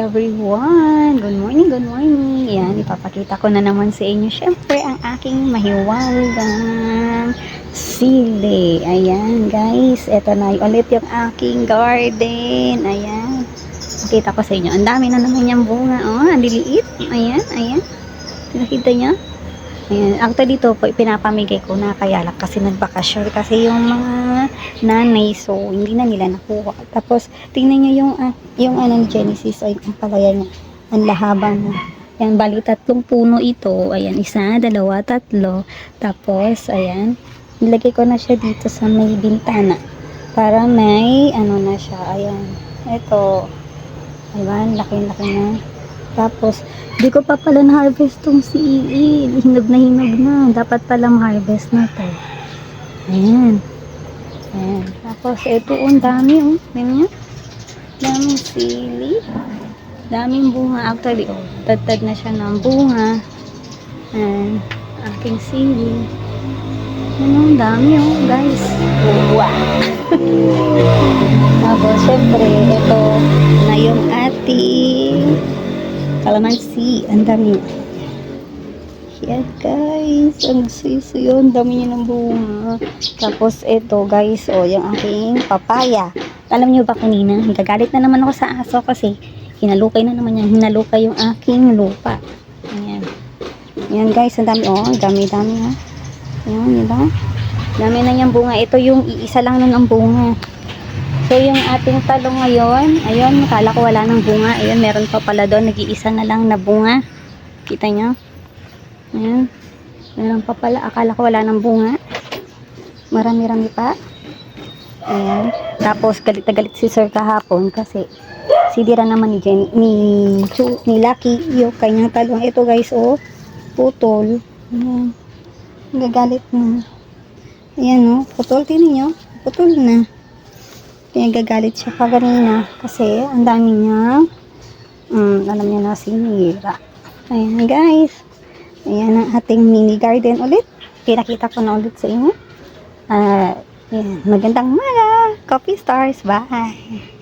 Everyone! Good morning, good morning. Yan, ipapakita ko na naman sa inyo syempre ang aking mahiwagang sili. Ayan guys, eto na ulit yung aking garden. Ayan. Pakita ko sa inyo. Ang dami na naman yung bunga. Oh, ang liliit. Ayan, ayan. Nakita niyo? Ayan. Actually dito po, pinapamigay ko na kaya lang kasi nagbakasyon kasi yung mga nanay so hindi na nila nakuha. Tapos tingnan niyo yung ah, yung anong Genesis ay ang palaya niya. Ang lahaba na. Yan, bali tatlong puno ito. Ayan, isa, dalawa, tatlo. Tapos, ayan, nilagay ko na siya dito sa may bintana. Para may, ano na siya, ayan. Ito, ayan, laki-laki na. Tapos, di ko pa pala na-harvest tong si Iil. Hinog na hinog na. Dapat pala ma-harvest na to. Ayan. Ayan. Tapos, ito, oh, ang dami, oh. Tingnan niyo. Daming sili. Daming bunga. Actually, oh, tad na siya ng bunga. Ayan. Aking sili. Ano, ang dami, oh, guys. Wow. Tapos, kalamansi. Ang dami. Yan guys, ang sisi yun, dami niya ng bunga. Tapos ito guys, oh, yung aking papaya. Alam niyo ba kanina, gagalit na naman ako sa aso kasi hinalukay na naman yan, hinalukay yung aking lupa. Ayan. Yan guys, ang dami, oh, ang dami-dami ha. Ayan, di ba? Dami na niyang bunga. Ito yung iisa lang nun ang bunga. So, yung ating talong ngayon, ayun, kala ko wala ng bunga. Ayun, meron pa pala doon, nag-iisa na lang na bunga. Kita nyo? Ayan. Meron pa pala. Akala ko wala ng bunga. Marami-rami pa. Ayan. Tapos, galit na galit si Sir kahapon kasi sidira naman ni Jenny, ni, Chu, ni Lucky yung kanyang talong. Ito guys, oh, putol. Ayan. Gagalit na. Ayan, oh, putol. Tinan nyo. Putol na. Kaya gagalit siya kaganina kasi ang dami niya um, alam niya na sinira. Ayan guys. Ayan ang ating mini garden ulit. Pinakita ko na ulit sa inyo. Ah, ayan. Magandang umaga. Coffee stars. Bye.